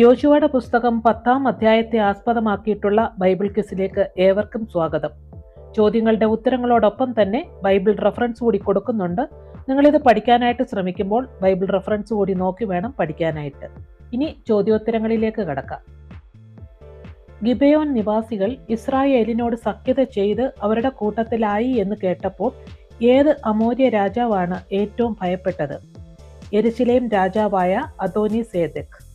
യോശുവയുടെ പുസ്തകം പത്താം അധ്യായത്തെ ആസ്പദമാക്കിയിട്ടുള്ള ബൈബിൾ ക്വിസിലേക്ക് ഏവർക്കും സ്വാഗതം. ചോദ്യങ്ങളുടെ ഉത്തരങ്ങളോടൊപ്പം തന്നെ ബൈബിൾ റെഫറൻസ് കൂടി കൊടുക്കുന്നുണ്ട്. നിങ്ങളിത് പഠിക്കാനായിട്ട് ശ്രമിക്കുമ്പോൾ ബൈബിൾ റെഫറൻസ് കൂടി നോക്കി വേണം പഠിക്കാനായിട്ട്. ഇനി ചോദ്യോത്തരങ്ങളിലേക്ക് കടക്കാം. ഗിബയോൻ നിവാസികൾ ഇസ്രായേലിനോട് സഖ്യത ചെയ്ത് അവരുടെ കൂട്ടത്തിലായി എന്ന് കേട്ടപ്പോൾ ഏത് അമൂര്യ രാജാവാണ് ഏറ്റവും ഭയപ്പെട്ടത്? എരുശിലേം രാജാവായ അതോനി സേദക്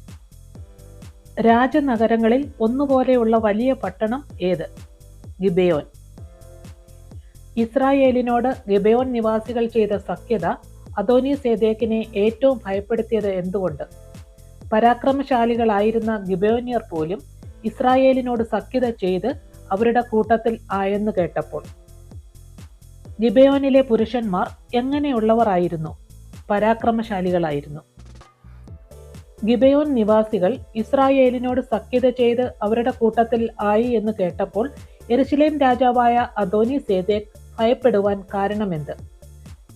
രാജനഗരങ്ങളിൽ ഒന്നുപോലെയുള്ള വലിയ പട്ടണം ഏത്? ഗിബയോൻ. ഇസ്രായേലിനോട് ഗിബയോൻ നിവാസികൾ ചെയ്ത സഖ്യത അദോനി സേദേക്കിനെ ഏറ്റവും ഭയപ്പെടുത്തിയത് എന്തുകൊണ്ട്? പരാക്രമശാലികളായിരുന്ന ഗിബയോനിയർ പോലും ഇസ്രായേലിനോട് സഖ്യത ചെയ്ത് അവരുടെ കൂട്ടത്തിൽ ആയെന്ന് കേട്ടപ്പോൾ. ഗിബയോനിലെ പുരുഷന്മാർ എങ്ങനെയുള്ളവർ ആയിരുന്നു? പരാക്രമശാലികളായിരുന്നു. ഗിബയോൻ നിവാസികൾ ഇസ്രായേലിനോട് സഖ്യത ചെയ്ത് അവരുടെ കൂട്ടത്തിൽ ആയി എന്ന് കേട്ടപ്പോൾ എരുശിലേം രാജാവായ അദോനി സേദേക് ഭയപ്പെടുവാൻ കാരണമെന്ത്?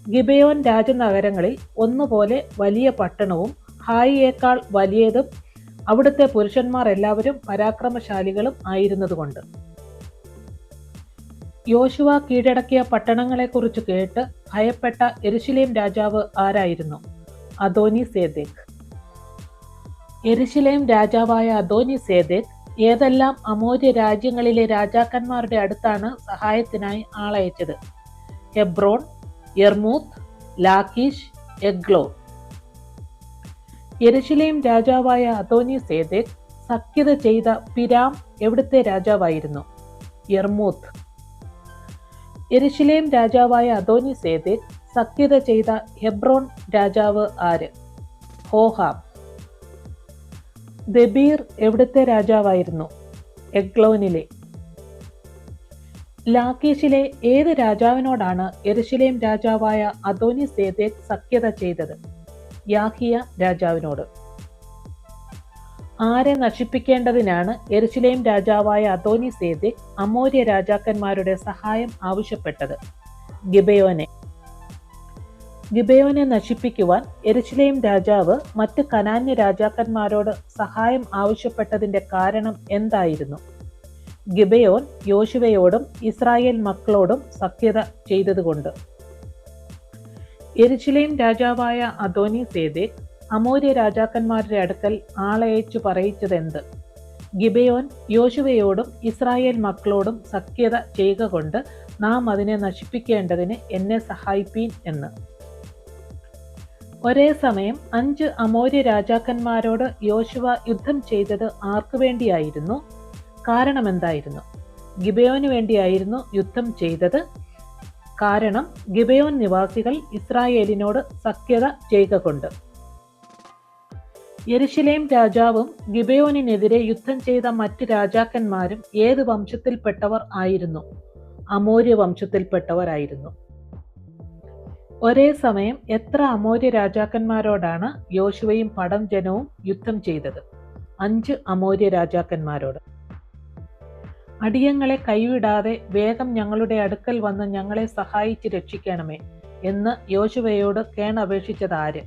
ഗിബയോൻ രാജനഗരങ്ങളിൽ ഒന്നുപോലെ വലിയ പട്ടണവും ഹായിയേക്കാൾ വലിയതും അവിടുത്തെ പുരുഷന്മാർ എല്ലാവരും പരാക്രമശാലികളും ആയിരുന്നതുകൊണ്ട്. യോശുവ കീഴടക്കിയ പട്ടണങ്ങളെക്കുറിച്ച് കേട്ട് ഭയപ്പെട്ട എരുശിലേം രാജാവ് ആരായിരുന്നു? അദോനി സേദേക് എരുശിലേം രാജാവായ അദോനി സേദേക് ഏതെല്ലാം അമോര്യ രാജ്യങ്ങളിലെ രാജാക്കന്മാരുടെ അടുത്താണ് സഹായത്തിനായി ആളയച്ചത്? ഹെബ്രോൺ എർമൂത്ത് ലാക്കീഷ് എഗ്ലോ. യെരുശലേം രാജാവായ അദോനി സേദേക് സഖ്യത ചെയ്ത പിരാം എവിടുത്തെ രാജാവായിരുന്നു? യർമൂത്ത് യെരുശലേം രാജാവായ അദോനി സേദേക് സഖ്യത ചെയ്ത ഹെബ്രോൺ രാജാവ് ആര്? ഹോഹാം ദബീർ എവിടുത്തെ രാജാവായിരുന്നു? എഗ്ലോനിലെ. ലാക്കീഷിലെ ഏത് രാജാവിനോടാണ് എരുശിലേം രാജാവായ അദോനി സേദേക് സഖ്യത ചെയ്തത്? യാഹിയ രാജാവിനോട്. ആരെ നശിപ്പിക്കേണ്ടതിനാണ് എരുശിലേം രാജാവായ അദോനി സേദേക് അമോര്യ രാജാക്കന്മാരുടെ സഹായം ആവശ്യപ്പെട്ടത്? ഗിബയോനെ. ഗിബയോനെ നശിപ്പിക്കുവാൻ എരിച്ചിലേയും രാജാവ് മറ്റ് കനാന്യ രാജാക്കന്മാരോട് സഹായം ആവശ്യപ്പെട്ടതിന്റെ കാരണം എന്തായിരുന്നു? ഗിബയോൻ യോശുവയോടും ഇസ്രായേൽ മക്കളോടും സഖ്യത ചെയ്തതുകൊണ്ട്. എരിച്ചിലേയും രാജാവായ അദോനി സേദേക് അമൂര്യ രാജാക്കന്മാരുടെ അടുക്കൽ ആളയച്ചു പറയിച്ചതെന്ത്? ഗിബയോൻ യോശുവയോടും ഇസ്രായേൽ മക്കളോടും സഖ്യത ചെയ്യുക കൊണ്ട് നാം അതിനെ നശിപ്പിക്കേണ്ടതിന് എന്നെ സഹായിപ്പീൻ എന്ന്. ഒരേ സമയം അഞ്ച് അമോര്യ രാജാക്കന്മാരോട് യോശുവ യുദ്ധം ചെയ്തത് ആർക്കു വേണ്ടിയായിരുന്നു? കാരണമെന്തായിരുന്നു? ഗിബയോന് വേണ്ടിയായിരുന്നു യുദ്ധം ചെയ്തത്. കാരണം ഗിബയോൻ നിവാസികൾ ഇസ്രായേലിനോട് സഖ്യത ചെയ്യുക കൊണ്ട് യരിശിലേം രാജാവും ഗിബയോനിനെതിരെ യുദ്ധം ചെയ്ത മറ്റ് രാജാക്കന്മാരും ഏത് വംശത്തിൽപ്പെട്ടവർ ആയിരുന്നു? അമോര്യ വംശത്തിൽപ്പെട്ടവരായിരുന്നു. ഒരേ സമയം എത്ര അമോര്യ രാജാക്കന്മാരോടാണ് യോശുവയും പടം ജനവും യുദ്ധം ചെയ്തത്? അഞ്ച് അമോര്യ രാജാക്കന്മാരോട്. അടിയങ്ങളെ കൈവിടാതെ വേഗം ഞങ്ങളുടെ അടുക്കൽ വന്ന് ഞങ്ങളെ സഹായിച്ച് രക്ഷിക്കണമേ എന്ന് യോശുവയോട് കേണപേക്ഷിച്ചത് ആര്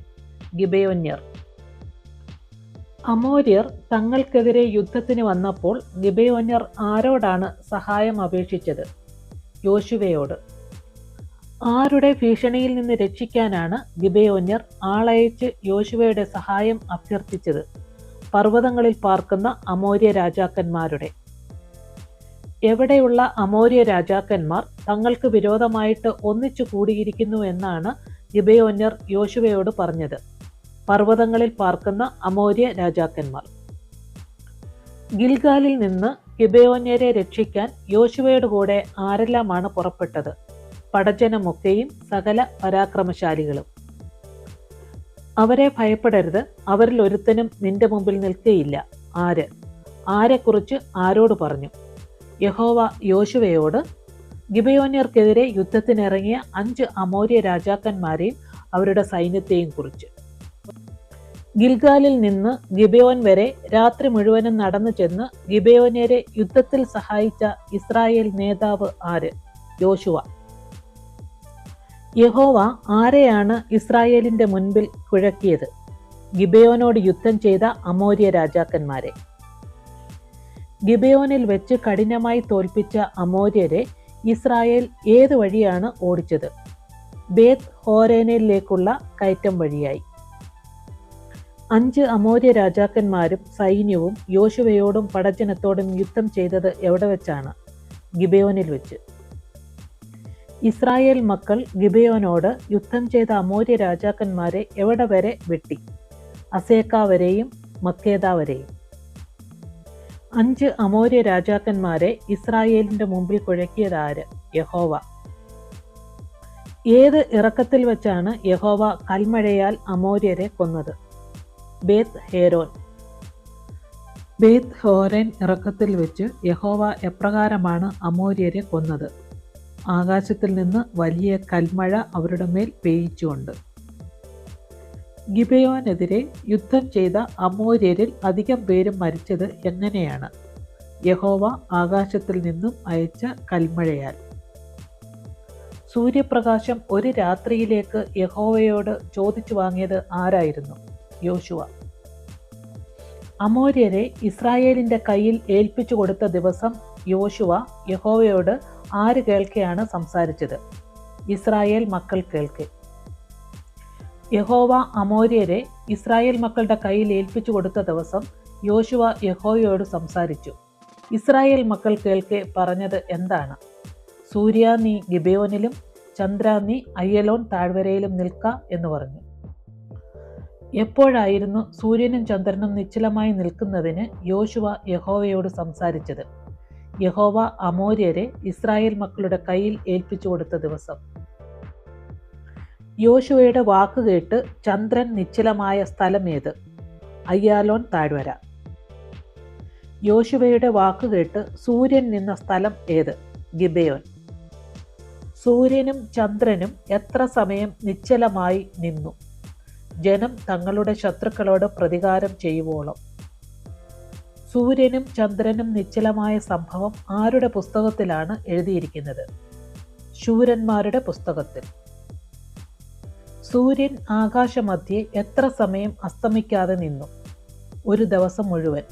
ഗിബയോന്യർ. അമോര്യർ തങ്ങൾക്കെതിരെ യുദ്ധത്തിന് വന്നപ്പോൾ ഗിബയോന്യർ ആരോടാണ് സഹായം അപേക്ഷിച്ചത്? യോശുവയോട്. ആരുടെ ഭീഷണിയിൽ നിന്ന് രക്ഷിക്കാനാണ് ഗിബയോന്യർ ആളയച്ച് യോശുവയുടെ സഹായം അഭ്യർത്ഥിച്ചത്? പർവതങ്ങളിൽ പാർക്കുന്ന അമോര്യ രാജാക്കന്മാരുടെ. എവിടെയുള്ള അമോര്യ രാജാക്കന്മാർ തങ്ങൾക്ക് വിരോധമായിട്ട് ഒന്നിച്ചു കൂടിയിരിക്കുന്നു എന്നാണ് ഗിബയോന്യർ യോശുവയോട് പറഞ്ഞത്. പർവതങ്ങളിൽ പാർക്കുന്ന അമോര്യ രാജാക്കന്മാർ. ഗിൽഗാലിൽ നിന്ന് ഗിബയോന്യരെ രക്ഷിക്കാൻ യോശുവയുടെ കൂടെ ആരെല്ലാമാണ് പുറപ്പെട്ടത്? പടജനമൊക്കെയും സകല പരാക്രമശാലികളും. അവരെ ഭയപ്പെടരുത്. അവരിൽ ഒരുത്തനും നിന്റെ മുമ്പിൽ നിൽക്കുകയില്ല ആര്? ആരെക്കുറിച്ച് ആരോട് പറഞ്ഞു? യഹോവ യോശുവയോട് ഗിബയോന്യർക്കെതിരെ യുദ്ധത്തിനിറങ്ങിയ അഞ്ച് അമോര്യ രാജാക്കന്മാരെയും അവരുടെ സൈന്യത്തെയും കുറിച്ച്. ഗിൽഗാലിൽ നിന്ന് ഗിബയോൻ വരെ രാത്രി മുഴുവനും നടന്നു ചെന്ന് ഗിബയോന്യരെ യുദ്ധത്തിൽ സഹായിച്ച ഇസ്രായേൽ നേതാവ് ആര്? യോശുവ. യഹോവ ആരെയാണ് ഇസ്രായേലിന്റെ മുൻപിൽ കുഴക്കിയത്? ഗിബയോനോട് യുദ്ധം ചെയ്ത അമോര്യ രാജാക്കന്മാരെ. ഗിബയോനിൽ വെച്ച് കഠിനമായി തോൽപ്പിച്ച അമോര്യരെ ഇസ്രായേൽ ഏത് വഴിയാണ് ഓടിച്ചത്? ബേത് ഹോരേനയിലേക്കുള്ള കയറ്റം വഴിയായി. അഞ്ച് അമോര്യ രാജാക്കന്മാരും സൈന്യവും യോശുവയോടും പടജനത്തോടും യുദ്ധം ചെയ്തത് എവിടെ വെച്ചാണ്? ഗിബയോനിൽ വെച്ച്. ഇസ്രായേൽ മക്കൾ ഗിബയോനോട് യുദ്ധം ചെയ്ത അമൂര്യ രാജാക്കന്മാരെ എവിടെ വരെ വെട്ടി? അസേക്ക വരെയും മക്കേദ വരെയും. അഞ്ച് അമൂര്യ രാജാക്കന്മാരെ ഇസ്രായേലിന്റെ മുമ്പിൽ കുഴക്കിയതാര് യഹോവ. ഏത് ഇറക്കത്തിൽ വച്ചാണ് യഹോവ കൽമഴയാൽ അമൂര്യരെ കൊന്നത്? ബേത്ത് ഹേരോൻ. ബേത്ത് ഹോരൻ ഇറക്കത്തിൽ വെച്ച് യഹോവ എപ്രകാരമാണ് അമൂര്യരെ കൊന്നത്? ആകാശത്തിൽ നിന്ന് വലിയ കൽമഴ അവരുടെ മേൽ പെയ്യിച്ചുകൊണ്ട്. ഗിബയോനെതിരെ യുദ്ധം ചെയ്ത അമോര്യരിൽ അധികം പേരും മരിച്ചത് എങ്ങനെയാണ്? യഹോവ ആകാശത്തിൽ നിന്നും അയച്ച കൽമഴയാൽ. സൂര്യപ്രകാശം ഒരു രാത്രിയിലേക്ക് യഹോവയോട് ചോദിച്ചു വാങ്ങിയത് ആരായിരുന്നു? യോശുവ. അമോര്യരെ ഇസ്രായേലിന്റെ കയ്യിൽ ഏൽപ്പിച്ചു കൊടുത്ത ദിവസം യോശുവ യഹോവയോട് ആര് കേൾക്കെയാണ് സംസാരിച്ചത്? ഇസ്രായേൽ മക്കൾ കേൾക്കെ. യഹോവ അമോര്യരെ ഇസ്രായേൽ മക്കളുടെ കയ്യിൽ ഏൽപ്പിച്ചു കൊടുത്ത ദിവസം യോശുവ യഹോവയോട് സംസാരിച്ചു. ഇസ്രായേൽ മക്കൾ കേൾക്കെ പറഞ്ഞത് എന്താണ്? സൂര്യ നീ ഗിബയോനിലും ചന്ദ്ര നീ അയ്യലോൺ താഴ്വരയിലും നിൽക്ക എന്ന് പറഞ്ഞു. എപ്പോഴായിരുന്നു സൂര്യനും ചന്ദ്രനും നിശ്ചലമായി നിൽക്കുന്നതിന് യോശുവ യഹോവയോട് സംസാരിച്ചത്? യഹോവ അമോര്യരെ ഇസ്രായേൽ മക്കളുടെ കയ്യിൽ ഏൽപ്പിച്ചു കൊടുത്ത ദിവസം. യോശുവയുടെ വാക്ക് കേട്ട് ചന്ദ്രൻ നിശ്ചലമായ സ്ഥലമേത്? അയ്യാലോൻ താഴ്വര. യോശുവയുടെ വാക്ക് കേട്ട് സൂര്യൻ നിന്ന സ്ഥലം ഏത്? ഗിബയോൻ. സൂര്യനും ചന്ദ്രനും എത്ര സമയം നിശ്ചലമായി നിന്നു? ജനം തങ്ങളുടെ ശത്രുക്കളോട് പ്രതികാരം ചെയ്യുവോളം. സൂര്യനും ചന്ദ്രനും നിശ്ചലമായ സംഭവം ആരുടെ പുസ്തകത്തിലാണ് എഴുതിയിരിക്കുന്നത്? ശൂരന്മാരുടെ പുസ്തകത്തിൽ. സൂര്യൻ ആകാശമധ്യേ എത്ര സമയം അസ്തമിക്കാതെ നിന്നു? ഒരു ദിവസം മുഴുവൻ.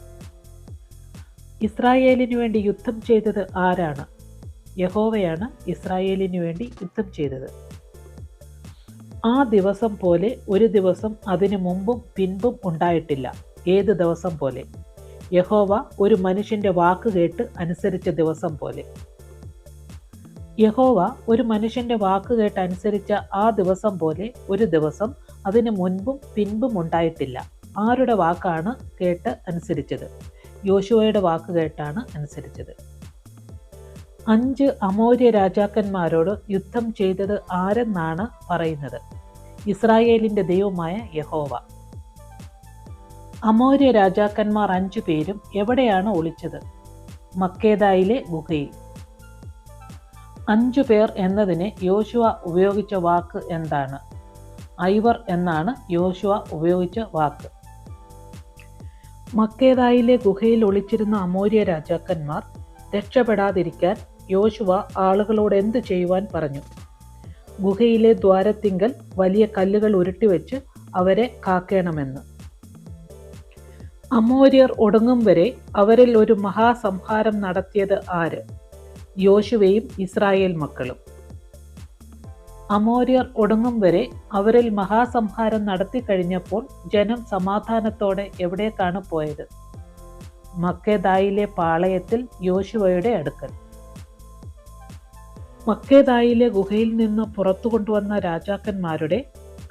ഇസ്രായേലിനു വേണ്ടി യുദ്ധം ചെയ്തത് ആരാണ്? യഹോവയാണ് ഇസ്രായേലിനു വേണ്ടി യുദ്ധം ചെയ്തത്. ആ ദിവസം പോലെ ഒരു ദിവസം അതിനു മുമ്പും പിൻപും ഉണ്ടായിട്ടില്ല. ഏത് ദിവസം പോലെ? യഹോവ ഒരു മനുഷ്യന്റെ വാക്ക് കേട്ട് അനുസരിച്ച ദിവസം പോലെ. യഹോവ ഒരു മനുഷ്യന്റെ വാക്ക് കേട്ട് അനുസരിച്ച ആ ദിവസം പോലെ ഒരു ദിവസം അതിന് മുൻപും പിൻപും ഉണ്ടായിട്ടില്ല. ആരുടെ വാക്കാണ് കേട്ട് അനുസരിച്ചത്? യോശുവയുടെ വാക്ക് കേട്ടാണ് അനുസരിച്ചത്. അഞ്ച് അമോര്യ രാജാക്കന്മാരോട് യുദ്ധം ചെയ്തത് ആരെന്നാണ് പറയുന്നത്? ഇസ്രായേലിന്റെ ദൈവമായ യഹോവ. അമോര്യ രാജാക്കന്മാർ അഞ്ചു പേരും എവിടെയാണ് ഒളിച്ചത്? മക്കേദായിലെ ഗുഹയിൽ. അഞ്ചു പേർ എന്നതിന് യോശുവ ഉപയോഗിച്ച വാക്ക് എന്താണ്? ഐവർ എന്നാണ് യോശുവ ഉപയോഗിച്ച വാക്ക്. മക്കേദായിലെ ഗുഹയിൽ ഒളിച്ചിരുന്ന അമോര്യ രാജാക്കന്മാർ രക്ഷപ്പെടാതിരിക്കാൻ യോശുവ ആളുകളോട് എന്ത് ചെയ്യുവാൻ പറഞ്ഞു? ഗുഹയിലെ ദ്വാരത്തിങ്കൽ വലിയ കല്ലുകൾ ഉരുട്ടിവെച്ച് അവരെ കാക്കേണമെന്ന്. അമോര്യർ ഒടുങ്ങും വരെ അവരിൽ ഒരു മഹാസംഹാരം നടത്തിയത് ആര്? യോശുവയും ഇസ്രായേൽ മക്കളും. അമോര്യർ ഒടുങ്ങും വരെ അവരിൽ മഹാസംഹാരം നടത്തി കഴിഞ്ഞപ്പോൾ ജനം സമാധാനത്തോടെ എവിടേക്കാണ് പോയത്? മക്കേദായിലെ പാളയത്തിൽ യോശുവയുടെ അടുക്കൽ. മക്കേദായിലെ ഗുഹയിൽ നിന്ന് പുറത്തു കൊണ്ടുവന്ന രാജാക്കന്മാരുടെ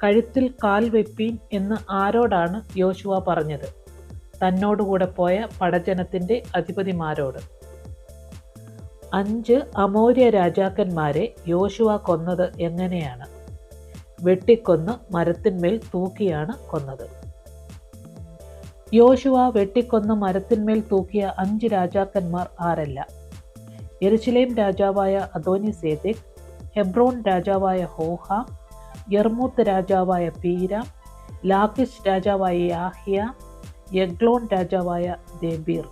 കഴുത്തിൽ കാൽ വെപ്പീൻ എന്ന് ആരോടാണ് യോശുവ പറഞ്ഞത്? തന്നോടുകൂടെ പോയ പടജനത്തിന്റെ അധിപതിമാരോട്. അഞ്ച് അമൂര്യ രാജാക്കന്മാരെ യോശുവ കൊന്നത് എങ്ങനെയാണ്? വെട്ടിക്കൊന്ന് മരത്തിന്മേൽ തൂക്കിയാണ് കൊന്നത്. യോശുവ വെട്ടിക്കൊന്ന് മരത്തിന്മേൽ തൂക്കിയ അഞ്ച് രാജാക്കന്മാർ ആരല്ല? എരുശിലേം രാജാവായ അദോനി സേദിക് ഹെബ്രോൺ രാജാവായ ഹോഹ യർമൂത്ത് രാജാവായ പീര ലാക്കിസ് രാജാവായ യാഹിയ യഗ്ലോൺ രാജാവായ ദേബീർ.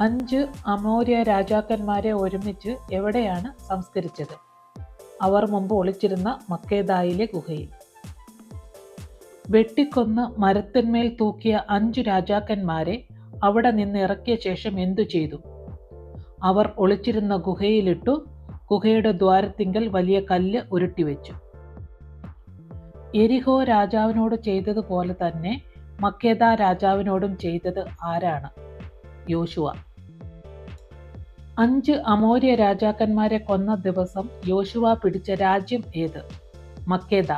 അഞ്ച് അമോര്യ രാജാക്കന്മാരെ ഒരുമിച്ച് എവിടെയാണ് സംസ്കരിച്ചത്? അവർ മുമ്പ് ഒളിച്ചിരുന്ന മക്കേദായിലെ ഗുഹയിൽ. വെട്ടിക്കൊന്ന് മരത്തിന്മേൽ തൂക്കിയ അഞ്ചു രാജാക്കന്മാരെ അവിടെ നിന്ന് ഇറക്കിയ ശേഷം എന്തു ചെയ്തു? അവർ ഒളിച്ചിരുന്ന ഗുഹയിലിട്ടു ഗുഹയുടെ ദ്വാരത്തിങ്കൽ വലിയ കല്ല് ഉരുട്ടിവെച്ചു. എരിഹോ രാജാവിനോട് ചെയ്തതുപോലെ തന്നെ മക്കേദ രാജാവിനോടും ചെയ്തത് ആരാണ്? യോശുവ. അഞ്ച് അമോര്യ രാജാക്കന്മാരെ കൊന്ന ദിവസം യോശുവ പിടിച്ച രാജ്യം ഏത്? മക്കേദ.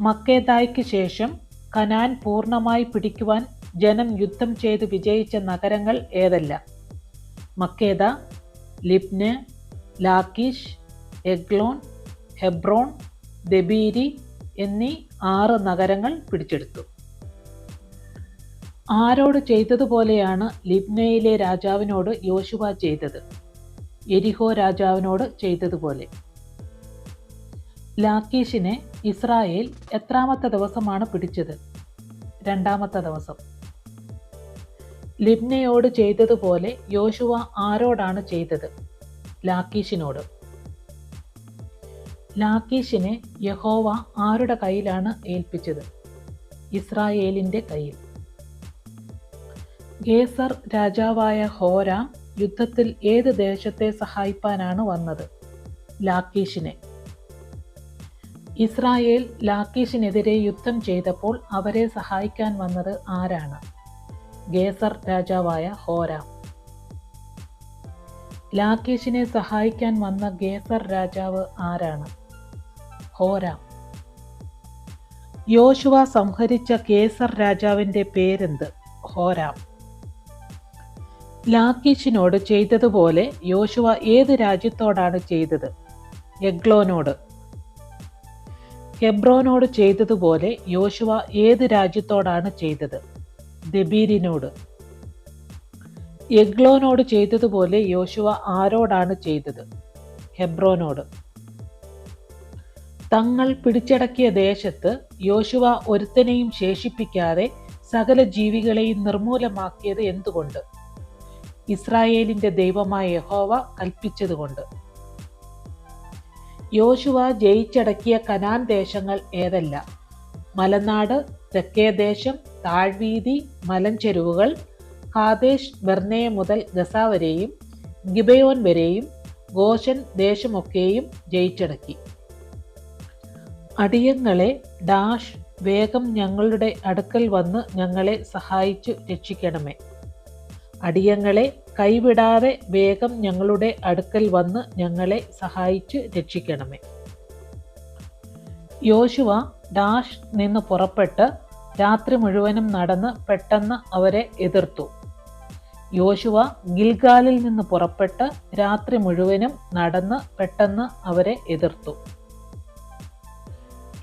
മക്കേദായ്ക്ക് ശേഷം കനാൻ പൂർണമായി പിടിക്കുവാൻ ജനം യുദ്ധം ചെയ്ത് വിജയിച്ച നഗരങ്ങൾ ഏതെല്ലാം? മക്കേദ ലിബ്നെ ലാക്കിഷ് എഗ്ലോൺ ഹെബ്രോൺ ദബീരി എന്നീ ആറ് നഗരങ്ങൾ പിടിച്ചെടുത്തു. ആരോട് ചെയ്തതുപോലെയാണ് ലിബ്നയിലെ രാജാവിനോട് യോശുവ ചെയ്തത്. എരിഹോ രാജാവിനോട് ചെയ്തതുപോലെ. ലാക്കീഷിനെ ഇസ്രായേൽ എത്രാമത്തെ ദിവസമാണ് പിടിച്ചത്? രണ്ടാമത്തെ ദിവസം. ലിബ്നയോട് ചെയ്തതുപോലെ യോശുവ ആരോടാണ് ചെയ്തത്? ലാക്കീഷിനോട്. ലാക്കീഷിനെ യഹോവ ആരുടെ കയ്യിലാണ് ഏൽപ്പിച്ചത്? ഇസ്രായേലിന്റെ കയ്യിൽ. ഗേസർ രാജാവായ ഹോര യുദ്ധത്തിൽ ഏത് ദേശത്തെ സഹായിപ്പാനാണ് വന്നത്? ലാക്കീഷിനെ. ഇസ്രായേൽ ലാക്കീഷിനെതിരെ യുദ്ധം ചെയ്തപ്പോൾ അവരെ സഹായിക്കാൻ വന്നത് ആരാണ്? ഗേസർ രാജാവായ ഹോര. ലാക്കീഷിനെ സഹായിക്കാൻ വന്ന ഗേസർ രാജാവ് ആരാണ്? ഹോരാം യോശുവ സംഹരിച്ച കേസർ രാജാവിന്റെ പേരെന്ത്? ഹോരാം. ലാക്കീഷിനോട് ചെയ്തതുപോലെ യോശുവ ഏത് രാജ്യത്തോടാണ് ചെയ്തത്? എഗ്ലോനോട്. ഹെബ്രോനോട് ചെയ്തതുപോലെ യോശുവ ഏത് രാജ്യത്തോടാണ് ചെയ്തത്? ദബീരിനോട്. എഗ്ലോനോട് ചെയ്തതുപോലെ യോശുവ ആരോടാണ് ചെയ്തത്? ഹെബ്രോനോട്. തങ്ങൾ പിടിച്ചടക്കിയ ദേശത്ത് യോശുവ ഒരുത്തനെയും ശേഷിപ്പിക്കാതെ സകല ജീവികളെയും നിർമൂലമാക്കിയത് എന്തുകൊണ്ട്? ഇസ്രായേലിന്റെ ദൈവമായ യഹോവ കൽപ്പിച്ചതുകൊണ്ട്. യോശുവ ജയിച്ചടക്കിയ കനാൻ ദേശങ്ങൾ ഏതല്ല? മലനാട് തെക്കേദേശം താഴ്വീതി മലഞ്ചെരുവുകൾ കാദേശ് ബെർണയ മുതൽ ഗസ വരെയും ഗിബയോൻ വരെയും ഗോഷൻ ദേശമൊക്കെയും ജയിച്ചടക്കി. അടിയങ്ങളെ ഡാഷ് വേഗം ഞങ്ങളുടെ അടുക്കൽ വന്ന് ഞങ്ങളെ സഹായിച്ചു രക്ഷിക്കണമേ. അടിയങ്ങളെ കൈവിടാതെ വേഗം ഞങ്ങളുടെ അടുക്കൽ വന്ന് ഞങ്ങളെ സഹായിച്ചു രക്ഷിക്കണമേ. യോശുവ ഡാഷ് നിന്ന് പുറപ്പെട്ട് രാത്രി മുഴുവനും നടന്ന് പെട്ടെന്ന് അവരെ എതിർത്തു. യോശുവ ഗിൽഗാലിൽ നിന്ന് പുറപ്പെട്ട് രാത്രി മുഴുവനും നടന്ന് പെട്ടെന്ന് അവരെ എതിർത്തു.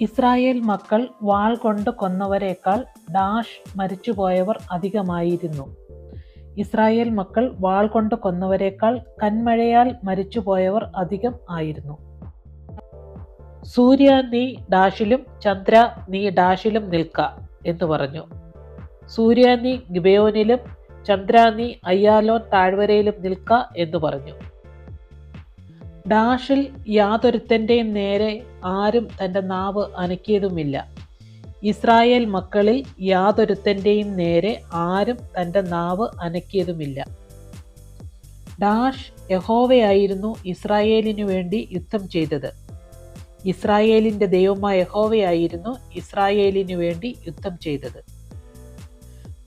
ഇസ്രായേൽ മക്കൾ വാൾ കൊണ്ട് കൊന്നവരേക്കാൾ ഡാഷ് മരിച്ചുപോയവർ അധികമായിരുന്നു. ഇസ്രായേൽ മക്കൾ വാൾ കൊണ്ട് കൊന്നവരേക്കാൾ കന്മഴയാൽ മരിച്ചുപോയവർ അധികം ആയിരുന്നു. സൂര്യ നീ ഡാഷിലും ചന്ദ്ര നീ ഡാഷിലും നിൽക്ക എന്ന് പറഞ്ഞു. സൂര്യ നീ ഗിബയോനിലും ചന്ദ്ര നീ അയ്യാലോൻ താഴ്വരയിലും നിൽക്ക എന്ന് പറഞ്ഞു. ഡാഷിൽ യാതൊരുത്തന്റെയും നേരെ ആരും തന്റെ നാവ് അനക്കിയതുമില്ല. ഇസ്രായേൽ മക്കളിൽ യാതൊരുത്തന്റെയും നേരെ ആരും തന്റെ നാവ് അനക്കിയതുമില്ല. ഡാഷ് യഹോവയായിരുന്നു ഇസ്രായേലിനു വേണ്ടി യുദ്ധം ചെയ്തത്. ഇസ്രായേലിന്റെ ദൈവമായ യഹോവയായിരുന്നു ഇസ്രായേലിനു വേണ്ടി യുദ്ധം ചെയ്തത്.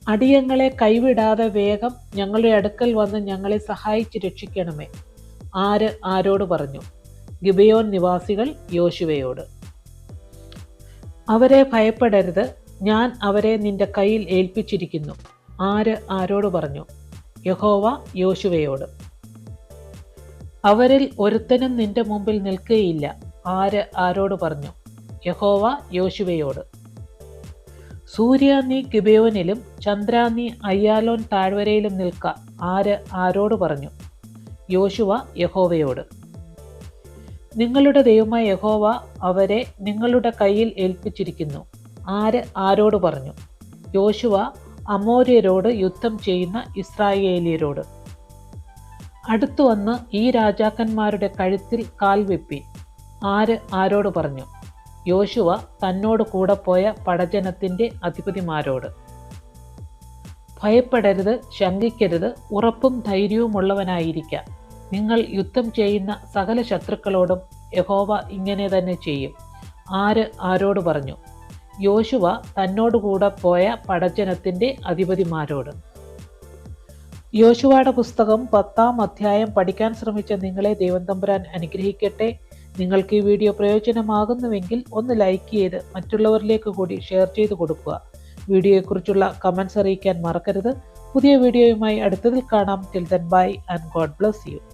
അടിയങ്ങളെ കൈവിടാതെ വേഗം ഞങ്ങളുടെ അടുക്കൽ വന്ന് ഞങ്ങളെ സഹായിച്ച് രക്ഷിക്കണമേ. ആര് ആരോട് പറഞ്ഞു? ഗിബയോൻ നിവാസികൾ യോശുവയോട്. അവരെ ഭയപ്പെടരുത്. ഞാൻ അവരെ നിന്റെ കയ്യിൽ ഏൽപ്പിച്ചിരിക്കുന്നു. ആര് ആരോട് പറഞ്ഞു? യഹോവ യോശുവയോട്. അവരിൽ ഒരുത്തനും നിന്റെ മുമ്പിൽ നിൽക്കുകയില്ല ആര് ആരോട് പറഞ്ഞു? യഹോവ യോശുവയോട്. സൂര്യ നീ ഗിബയോനിലും ചന്ദ്ര അയ്യാലോൻ താഴ്വരയിലും നിൽക്ക. ആര് ആരോട് പറഞ്ഞു? യോശുവ യഹോവയോട്. നിങ്ങളുടെ ദൈവമായ യഹോവ അവരെ നിങ്ങളുടെ കയ്യിൽ ഏൽപ്പിച്ചിരിക്കുന്നു. ആര് ആരോട് പറഞ്ഞു? യോശുവ അമോര്യരോട് യുദ്ധം ചെയ്യുന്ന ഇസ്രായേലിയരോട്. അടുത്തു വന്ന് ഈ രാജാക്കന്മാരുടെ കഴുത്തിൽ കാൽ വെപ്പി. ആര് ആരോട് പറഞ്ഞു? യോശുവ തന്നോട് കൂടെ പോയ പടജനത്തിന്റെ അധിപതിമാരോട്. ഭയപ്പെടരുത് ശങ്കിക്കരുത് ഉറപ്പും ധൈര്യവുമുള്ളവനായിരിക്കാം. നിങ്ങൾ യുദ്ധം ചെയ്യുന്ന സകല ശത്രുക്കളോടും യഹോവ ഇങ്ങനെ തന്നെ ചെയ്യും. ആര് ആരോട് പറഞ്ഞു? യോശുവ തന്നോടുകൂടെ പോയ പടജനത്തിന്റെ അധിപതിമാരോട്. യോശുവയുടെ പുസ്തകം പത്താം അധ്യായം പഠിക്കാൻ ശ്രമിച്ച നിങ്ങളെ ദൈവം തമ്പുരാൻ അനുഗ്രഹിക്കട്ടെ. നിങ്ങൾക്ക് ഈ വീഡിയോ പ്രയോജനമാകുന്നുവെങ്കിൽ ഒന്ന് ലൈക്ക് ചെയ്ത് മറ്റുള്ളവരിലേക്ക് കൂടി ഷെയർ ചെയ്ത് കൊടുക്കുക. വീഡിയോയെക്കുറിച്ചുള്ള കമൻസ് അറിയിക്കാൻ മറക്കരുത്. പുതിയ വീഡിയോയുമായി അടുത്തതിൽ കാണാം. Till then bye and God bless you